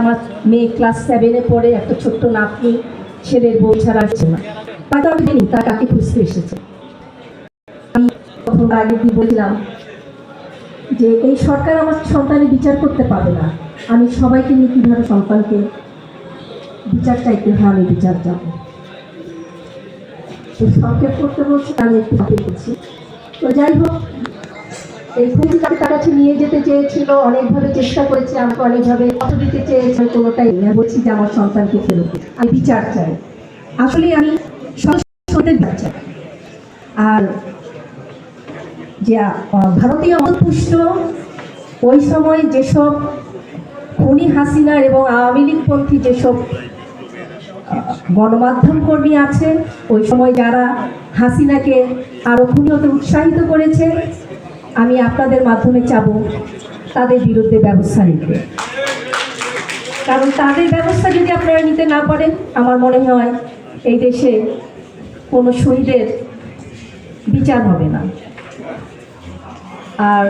আমার মেয়ে ক্লাস সেভেনে পড়ে, একটা ছোট্ট নাতনি, ছেলের বউ ছাড়া না। হয়তো আমি জানি তার কাকে খুঁজতে এসেছে। আমি তখন আগের দিন বলছিলাম যে, এই সরকার আমার সন্তানের বিচার করতে পারবে না। আমি সবাইকে নিয়ে কীভাবে সন্তানকে বিচার চাইতে হয় আমি বিচার যাব সংক্ষেপ করতে বলছি, আমি একটু তো যাই হোক এই তাকে তার নিয়ে যেতে চেয়েছিল, অনেকভাবে চেষ্টা করেছে, আমাকে অনেকভাবে কত দিতে চেয়েছিল কোনোটাই না। বলছি যে আমার সন্তানকে ফেরত আমি বিচার চাই। আসলে আমি সন্তানের বিচার আর যে ভারতীয় অপুষ্ট ওই সময় যেসব খনি হাসিনার এবং আওয়ামী লীগপন্থী যেসব গণমাধ্যম কর্মী আছে ওই সময় যারা হাসিনাকে আরও খুনি হতে উৎসাহিত করেছে আমি আপনাদের মাধ্যমে চাব, তাদের বিরুদ্ধে ব্যবস্থা নিতে। কারণ তাদের ব্যবস্থা যদি আপনারা নিতে না পারেন, আমার মনে হয় এই দেশে কোনো শহীদের বিচার হবে না। আর